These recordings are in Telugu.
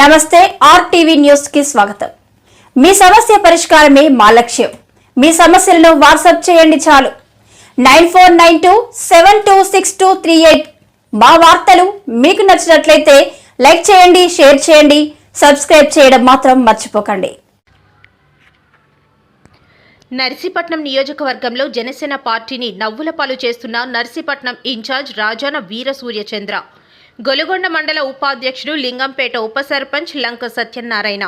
నమస్తే ఆర్టీవీ న్యూస్కి స్వాగతం. మీ సమస్య పరిష్కారమే మా లక్ష్యం. మీ సమస్యలను వాట్సాప్ చేయండి చాలు. Nine four nine two seven two six two three eight మా వార్తలు మీకు నచ్చినట్లయితే లైక్ చేయండి షేర్ చేయండి సబ్స్క్రైబ్ చేయడం మాత్రం మర్చిపోకండి. నర్సీపట్నం నియోజకవర్గంలో జనసేన పార్టీని నవ్వుల పాలు చేస్తున్న నర్సీపట్నం ఇన్ఛార్జ్ రాజాన వీర సూర్యచంద్ర. గొలుగొండ మండల ఉపాధ్యక్షుడు లింగంపేట ఉప సర్పంచ్ లంక సత్యనారాయణ.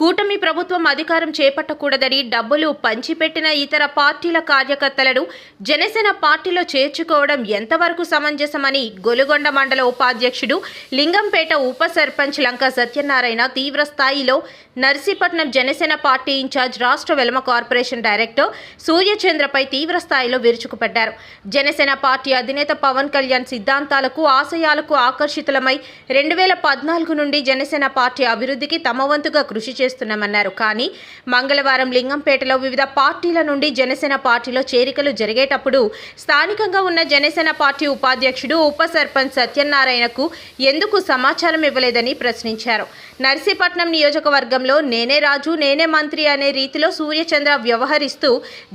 కూటమి ప్రభుత్వం అధికారం చేపట్టకూడదని డబ్బులు పంచిపెట్టిన ఇతర పార్టీల కార్యకర్తలను జనసేన పార్టీలో చేర్చుకోవడం ఎంతవరకు సమంజసమని గొలుగొండ మండల ఉపాధ్యక్షుడు లింగంపేట ఉప సర్పంచ్ లంక సత్యనారాయణ తీవ్ర స్థాయిలో నర్సీపట్నం జనసేన పార్టీ ఇన్ఛార్జ్ రాష్ట్ర వెలమ కార్పొరేషన్ డైరెక్టర్ సూర్యచంద్రపై తీవ్ర స్థాయిలో విరుచుకుపడ్డారు. జనసేన పార్టీ అధినేత పవన్ కళ్యాణ్ సిద్ధాంతాలకు ఆశయాలకు ఆకర్షితులమై రెండు వేల పద్నాలుగు నుండి జనసేన పార్టీ అభివృద్ధికి తమ వంతుగా కృషి చేస్తున్నామన్నారు. కానీ మంగళవారం లింగంపేటలో వివిధ పార్టీల నుండి జనసేన పార్టీలో చేరికలు జరిగేటప్పుడు స్థానికంగా ఉన్న జనసేన పార్టీ ఉపాధ్యక్షుడు ఉప సర్పంచ్ సత్యనారాయణకు ఎందుకు సమాచారం ఇవ్వలేదని ప్రశ్నించారు. నర్సీపట్నం నియోజకవర్గంలో నేనే రాజు నేనే మంత్రి అనే రీతిలో సూర్యచంద్ర వ్యవహరిస్తూ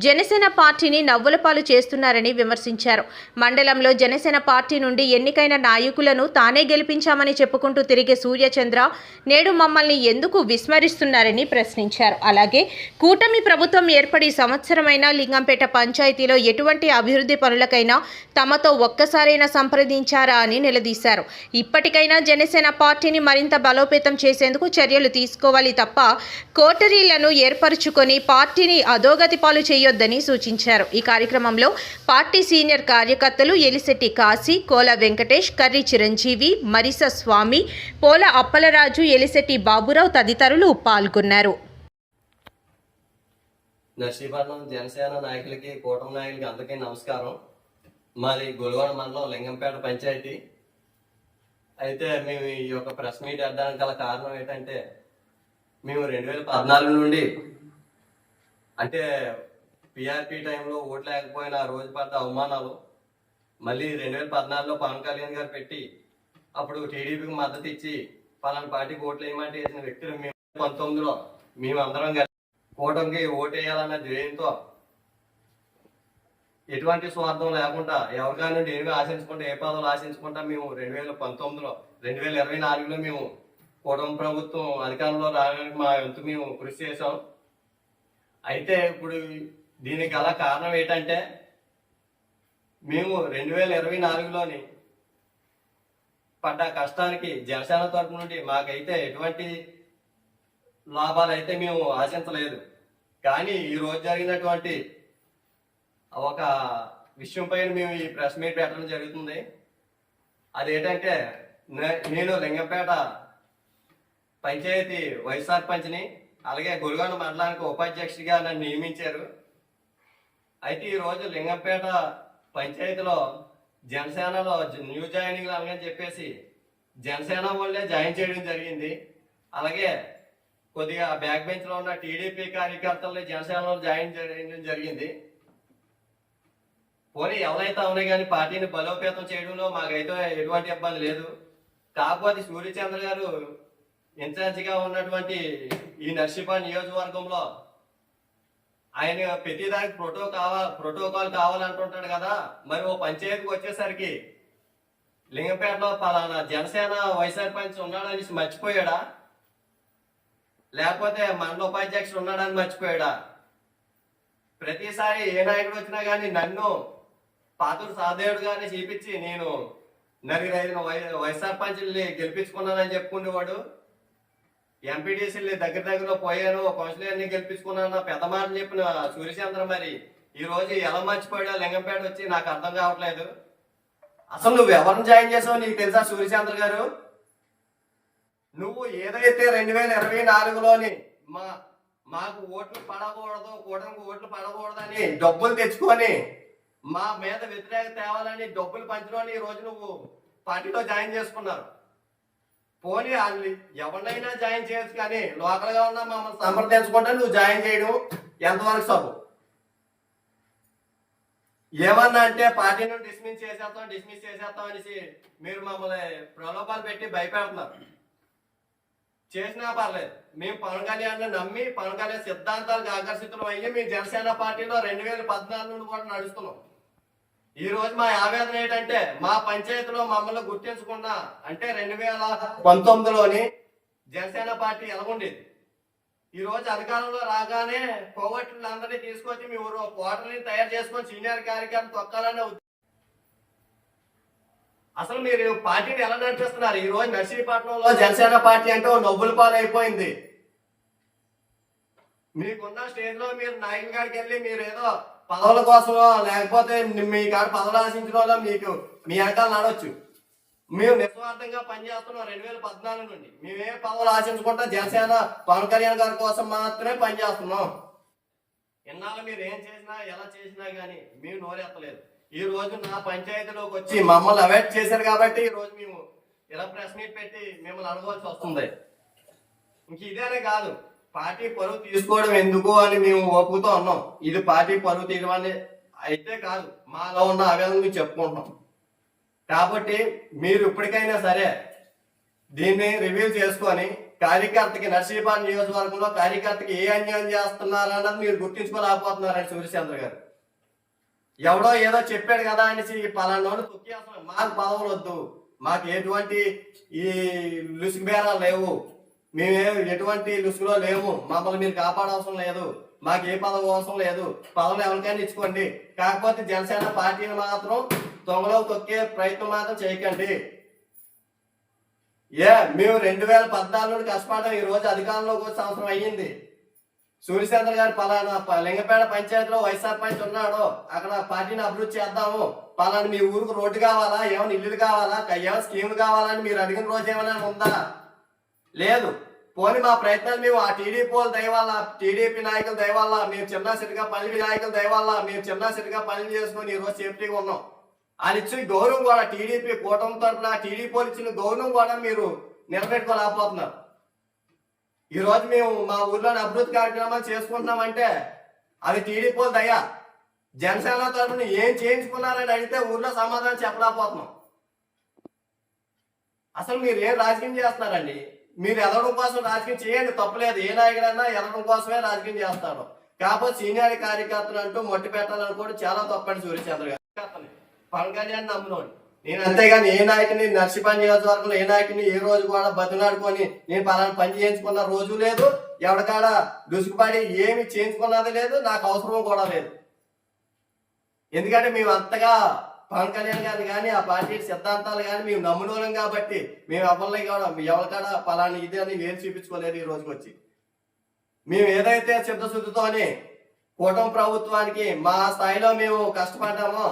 జనసేన పార్టీని నవ్వులపాలు చేస్తున్నారని విమర్శించారు. మండలంలో జనసేన పార్టీ నుండి ఎన్నికైన నాయకులను తానే గెలిపించామని చెప్పుకుంటూ తిరిగే సూర్యచంద్ర నేడు మమ్మల్ని ఎందుకు చేస్తున్నారని ప్రశ్నించారు. అలాగే కూటమి ప్రభుత్వం ఏర్పడి సంవత్సరమైన లింగంపేట పంచాయతీలో ఎటువంటి అభివృద్ధి పనులకైనా తమతో ఒక్కసారైనా సంప్రదించారా అని నిలదీశారు. ఇప్పటికైనా జనసేన పార్టీని మరింత బలోపేతం చేసేందుకు చర్యలు తీసుకోవాలి తప్ప కోటరీలను ఏర్పరచుకొని పార్టీని అధోగతి పాలు చేయొద్దని సూచించారు. ఈ కార్యక్రమంలో పార్టీ సీనియర్ కార్యకర్తలు ఎలిశెట్టి కాశీ కోల వెంకటేష్ కర్రి చిరంజీవి మరిస స్వామి పోల అప్పలరాజు ఎలిశెట్టి బాబురావు తదితరులు పాల్గొన్నారు. నర్సీపట్నం జనసేన నాయకులకి కూటమి నాయకులకి అందరికీ నమస్కారం. మాది గొలువాడ మండలం లింగంపేట పంచాయతీ. అయితే మేము ఈ యొక్క ప్రెస్ మీట్ అడ్డానికి గల కారణం ఏంటంటే మేము రెండు వేల పద్నాలుగు నుండి అంటే పిఆర్పి టైంలో ఓట్లు లేకపోయిన ఆ రోజు పడ్డ అవమానాలు మళ్ళీ రెండు వేల పద్నాలుగులో పవన్ కళ్యాణ్ గారు పెట్టి అప్పుడు టీడీపీకి మద్దతు ఇచ్చి పలానా పార్టీకి ఓట్లు వేయమంటే వేసిన వ్యక్తులు మేము. పంతొమ్మిదిలో మేమందరం కలిసి కూటమికి ఓటేయాలన్న ధ్యేయంతో ఎటువంటి స్వార్థం లేకుండా ఎవరికా నుండి ఏమి ఆశించుకుంటా ఏ పదవులు ఆశించుకుంటా మేము రెండు వేల పంతొమ్మిదిలో రెండు వేల ఇరవై నాలుగులో మేము కూటమి ప్రభుత్వం అధికారంలో రావడానికి మా వంతు మేము కృషి చేశాం. అయితే ఇప్పుడు దీనికి గల కారణం ఏంటంటే మేము రెండు వేల ఇరవై నాలుగులోని పడ్డ కష్టానికి జనసేన తరపు నుండి మాకైతే ఎటువంటి లాభాలు అయితే మేము ఆశించలేదు. కానీ ఈ రోజు జరిగినటువంటి ఒక విషయం పైన మేము ఈ ప్రెస్ మీట్ పెట్టడం జరుగుతుంది. అదేంటంటే నేను లింగంపేట పంచాయతీ వైస్ సర్పంచ్ని అలాగే గురుగొండ మండలానికి ఉపాధ్యక్షుడిగా నన్ను నియమించారు. అయితే ఈరోజు లింగంపేట పంచాయతీలో జనసేనలో న్యూ జాయినింగ్ అలాగని చెప్పేసి జనసేన వాళ్ళే జాయిన్ చేయడం జరిగింది. అలాగే కొద్దిగా బ్యాక్ బెంచ్లో ఉన్న టీడీపీ కార్యకర్తల్ని జనసేనలో జాయిన్ చేయడం జరిగింది. పోనీ ఎవరైతే ఉన్నాయి కానీ పార్టీని బలోపేతం చేయడంలో మాకైతే ఎటువంటి ఇబ్బంది లేదు. కాకపోతే సూర్యచంద్ర గారు ఇన్ఛార్జిగా ఉన్నటువంటి ఈ నర్సీపా నియోజకవర్గంలో ఆయన ప్రతిదానికి ప్రోటో కావాలి ప్రోటోకాల్ కావాలంటుంటాడు కదా. మరి ఓ పంచాయతీకి వచ్చేసరికి లింగపేటలో పలానా జనసేన వైస్ సర్పంచ్ ఉన్నాడని మర్చిపోయాడా? లేకపోతే మనలో ఉపాధ్యక్షుడు ఉన్నాడని మర్చిపోయాడా? ప్రతిసారి ఏ నాయకుడు వచ్చినా కానీ నన్ను పాతూరు సాదేవుడు గారిని చూపించి నేను నలుగురు ఐదు వై వైస్ సర్పంచుల్ని గెలిపించుకున్నానని చెప్పుకునేవాడు. ఎంపీటీసీని దగ్గర దగ్గర పోయాను కౌన్సిలర్ని గెలిపించుకున్నాను పెద్ద మాటలు చెప్పిన సూర్యచంద్ర మరి ఈ రోజు ఎలా మర్చిపోయాడో లింగంపేట వచ్చి నాకు అర్థం కావట్లేదు. అసలు నువ్వు ఎవరిని జాయిన్ చేసావు నీకు తెలుసా సూర్యచంద్ర గారు? నువ్వు ఏదైతే రెండు వేల ఇరవై నాలుగులోని మా మాకు ఓట్లు పడకూడదు కూటమికి ఓట్లు పడకూడదని డబ్బులు తెచ్చుకొని మా మీద వ్యతిరేకత తేవాలని డబ్బులు పంచడం ఈ రోజు నువ్వు పార్టీలో జాయిన్ చేసుకున్నారు. పోనీ వాళ్ళు ఎవరినైనా జాయిన్ చేయొచ్చు కానీ లోకల్గా ఉన్న మమ్మల్ని సంప్రదించకుండా నువ్వు జాయిన్ చేయడం ఎంతవరకు సబ్బు? ఏమన్నా అంటే పార్టీ నుండి డిస్మిస్ చేసేస్తాం డిస్మిస్ చేసేస్తాం అనేసి మీరు మమ్మల్ని ప్రలోభాలు పెట్టి భయపెడుతున్నారు. చేసినా పర్లేదు. మేము పవన్ కళ్యాణ్ నమ్మి పవన్ కళ్యాణ్ సిద్ధాంతాలకు ఆకర్షితులు అయ్యి మేము జనసేన పార్టీలో రెండు వేల పద్నాలుగు నుండి కూడా నడుస్తున్నాం. ఈ రోజు మా ఆవేదన ఏంటంటే మా పంచాయతీలో మమ్మల్ని గుర్తించకుండా అంటే రెండు వేల పంతొమ్మిదిలోని జనసేన పార్టీ ఎలాగుండేది? ఈ రోజు అధికారంలో రాగానే కోవట్లందరినీ తీసుకొచ్చి మీ ఊరు కోటర్ని తయారు చేసుకొని సీనియర్ కార్యక్రమం తొక్కాలనే అసలు మీరు పార్టీని ఎలా నడిపిస్తున్నారు? ఈ రోజు నర్సీపట్నంలో జనసేన పార్టీ అంటే నవ్వుల పాలైపోయింది. మీకున్న స్టేజ్లో మీరు నాయకుల కాడికి వెళ్ళి మీరు ఏదో పదవుల కోసమో లేకపోతే మీ కాడ పదవులు ఆశించుకోవాలో మీకు మీ వెనకాల నడవచ్చు. మేము నిస్వార్థంగా పనిచేస్తున్నాం రెండు వేల పద్నాలుగు నుండి. మేమే పదవులు ఆశించుకుంటా జనసేన పవన్ కళ్యాణ్ గారి కోసం మాత్రమే పనిచేస్తున్నాం. ఇన్నాళ్ళు మీరు ఏం చేసినా ఎలా చేసినా గానీ మేము నోరెత్తలేదు. ఈ రోజు నా పంచాయతీలోకి వచ్చి మమ్మల్ని అవాయిడ్ చేశారు కాబట్టి ఈ రోజు మేము ఇలా ప్రెస్ మీట్ పెట్టి మిమ్మల్ని అడగవలసి వస్తుంది. ఇంక ఇదేనే కాదు పార్టీ పరువు తీసుకోవడం ఎందుకు అని మేము ఒప్పుతూ ఉన్నాం. ఇది పార్టీ పరువు తీయడం అయితే కాదు మాలో ఉన్న ఆవేదన మీకు చెప్పుకుంటున్నాం. కాబట్టి మీరు ఇప్పటికైనా సరే దీన్ని రివ్యూ చేసుకొని కార్యకర్తకి నర్సీపాన్ నియోజకవర్గంలో కార్యకర్తకి ఏ అన్యాయం చేస్తున్నారు అన్నది మీరు గుర్తించుకోలేకపోతున్నారని సూర్యచంద్ర గారు. ఎవడో ఏదో చెప్పాడు కదా అనేసి పలానోడు తొక్కేస్తున్నాం మాకు పదవులు వద్దు మాకు ఎటువంటి ఈ లుసుగు బేరాలు లేవు. మేమే ఎటువంటి లుసుగులో లేవు. మమ్మల్ని మీరు కాపాడవసరం లేదు. మాకు ఏ పదవి అవసరం లేదు. పదవులు ఎవరికైనా ఇచ్చుకోండి. కాకపోతే జనసేన పార్టీని మాత్రం దొంగలో తొక్కే ప్రయత్నం మాత్రం చేయకండి. ఏ మేము రెండు వేల పద్నాలుగు కష్టపడడం. ఈ రోజు అధికారంలోకి వచ్చే సంవత్సరం అయ్యింది. సూర్యచంద్ర గారు పలానా లింగపేడ లింగపేట పంచాయతీలో వైఎస్ఆర్ పంచ్ ఉన్నాడు. అక్కడ పార్టీని అభివృద్ధి చేద్దాము. పలానా మీ ఊరికి రోడ్డు కావాలా? ఏమైనా ఇల్లులు కావాలా? ఏమైనా స్కీములు కావాలని మీరు అడిగిన రోజు ఏమైనా ఉందా? లేదు. పోని మా ప్రయత్నాలు మేము ఆ టీడీపీ వాళ్ళ టీడీపీ నాయకుల దయవల్ల మేము చిన్న సిటిగా పనులు నాయకుల దయవల్ల మేము చిన్న సిటిగా పనులు చేసుకొని ఈ రోజు సేఫ్టీగా ఉన్నాం. వాళ్ళు ఇచ్చిన గౌరవం కూడా టీడీపీ కూటమి తరఫున టీడీపీ ఇచ్చిన గౌరవం కూడా మీరు నిలబెట్టుకోలేకపోతున్నారు. ఈరోజు మేము మా ఊర్లోని అభివృద్ధి కార్యక్రమాలు చేసుకుంటున్నామంటే అది టీడీపీ దయా. జనసేన తరఫున ఏం చేయించుకున్నారని అడిగితే ఊర్లో సమాధానం చెప్పలేకపోతున్నాం. అసలు మీరు ఏం రాజకీయం చేస్తున్నారండి? మీరు ఎదగడం కోసం రాజకీయం చేయండి తప్పలేదు ఏ నాయకుడన్నా ఎదగడం కోసమే రాజకీయం చేస్తారు కాకపోతే సీనియర్ కార్యకర్తలు అంటూ మొట్టి పెట్టాలనుకోవడం కూడా చాలా తప్పండి సూర్యచంద్ర గారు పవన్ కళ్యాణ్ నమ్మునోడు. నేను అంతేగాని ఏ నాయకుని నర్సిపని నియోజకవర్గంలో ఏ నాయకుని ఏ రోజు కూడా బతినాడుకొని నేను పలానా పని చేయించుకున్న రోజు లేదు ఎవరికాడ దుసుకుపడి ఏమి చేయించుకున్నది లేదు నాకు అవసరం కూడా లేదు. ఎందుకంటే మేము అంతగా పవన్ కళ్యాణ్ గారిని కానీ ఆ పార్టీ సిద్ధాంతాలు కానీ మేము నమ్మునోలం కాబట్టి మేము ఎవరిని కూడా ఎవరికాడ పలానా ఇది అని వేరు చూపించుకోలేదు ఈ రోజుకి వచ్చి. మేము ఏదైతే చిత్తశుద్ధితోని కూటమి ప్రభుత్వానికి మా స్థాయిలో మేము కష్టపడ్డామో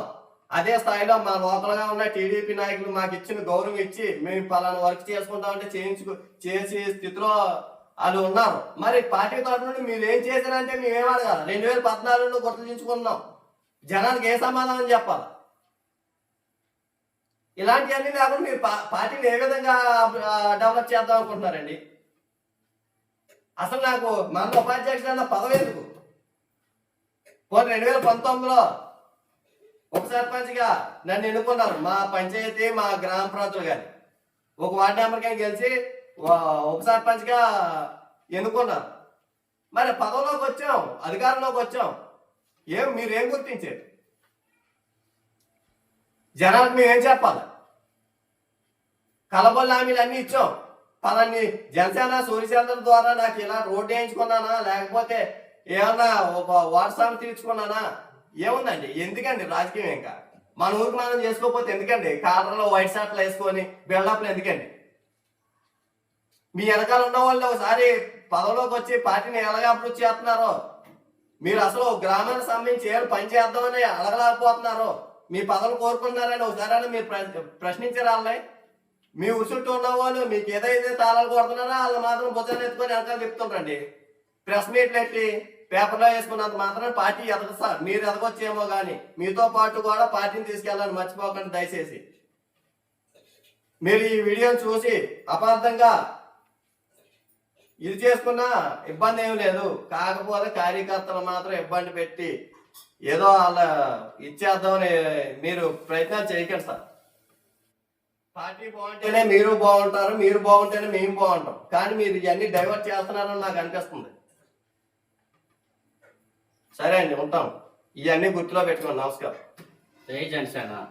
అదే స్థాయిలో మా లోకల్గా ఉన్న టీడీపీ నాయకులు మాకు ఇచ్చిన గౌరవం ఇచ్చి మేము పలానా వర్క్ చేసుకుంటామంటే చేయించుకు చేసే స్థితిలో వాళ్ళు ఉన్నారు. మరి పార్టీ తరఫు నుండి మీరు ఏం చేశారంటే మేము అడగాలి? రెండు వేల పద్నాలుగులో గుర్తించుకున్నాం జనానికి ఏ సమాధానం చెప్పాలి? ఇలాంటివన్నీ లేకుండా మీరు పా- పార్టీని ఏ విధంగా డెవలప్ చేద్దాం అనుకుంటున్నారండి? అసలు నాకు మన ఉపాధ్యక్షుడు అన్న పదవి ఎందుకు? పోనీ రెండు వేల పంతొమ్మిదిలో ఉప సర్పంచ్గా నన్ను ఎన్నుకున్నారు. మా పంచాయతీ మా గ్రామ ప్రాంతాలు కానీ ఒక వార్డు మెంబర్గా గెలిచి ఉప సర్పంచ్గా ఎన్నుకున్నారు. మరి పదవిలోకి వచ్చాం అధికారంలోకి వచ్చాం. ఏం మీరేం గుర్తించారు? జనాలకు మేము ఏం చెప్పాలి? కలబొల్ల హామీలు అన్నీ ఇచ్చాం. పలాన్ని జనసేన సూర్యచంద్ర ద్వారా నాకు ఇలా రోడ్డు వేయించుకున్నానా? లేకపోతే ఏమన్నా ఒక వాట్సాప్ తీర్చుకున్నానా? ఏముందండి? ఎందుకండి? రాజకీయం ఇంకా. మన ఊరికి మనం చేసుకోకపోతే ఎందుకండి? కాలర్లో వైట్ షర్ట్లు వేసుకొని బిల్డప్లు ఎందుకండి? మీ వెనకాల ఉన్న వాళ్ళు ఒకసారి పదవిలోకి వచ్చి పార్టీని ఎలాగ అభివృద్ధి చేస్తున్నారో? మీరు అసలు గ్రామానికి సంబంధించి ఏం పని చేద్దామని అడగలేకపోతున్నారు. మీ పదవులు కోరుకున్నారని ఒకసారి మీరు ప్ర- ప్రశ్నించారు వాళ్ళని మీ ఉసుట్టు ఉన్న వాళ్ళు మీకు ఏదైతే తాళాలు కొడుతున్నారో వాళ్ళు మాత్రం భుజాన్ని ఎత్తుకొని వెనకాల చెప్తుంటండి ప్రెస్ మీట్లు ఎట్టి పేపర్లో వేసుకున్నంత మాత్రం పార్టీ ఎదగదు సార్. మీరు ఎదగొచ్చేమో కానీ మీతో పాటు కూడా పార్టీని తీసుకెళ్ళాలని మర్చిపోకండి దయచేసి. మీరు ఈ వీడియోని చూసి అపార్థంగా ఇది చేసుకున్నా ఇబ్బంది ఏమి లేదు. కాకపోతే కార్యకర్తలు మాత్రం ఇబ్బంది పెట్టి ఏదో వాళ్ళ ఇచ్చేద్దామని మీరు ప్రయత్నాలు చేయకండి సార్. పార్టీ బాగుంటేనే మీరు బాగుంటారు మీరు బాగుంటేనే మేము బాగుంటాం. కానీ మీరు ఇవన్నీ డైవర్ట్ చేస్తున్నారని నాకు అనిపిస్తుంది. సరే అండి ఉంటాం. ఇవన్నీ గుర్తులో పెట్టుకోండి. నమస్కారం. జై జనసేన.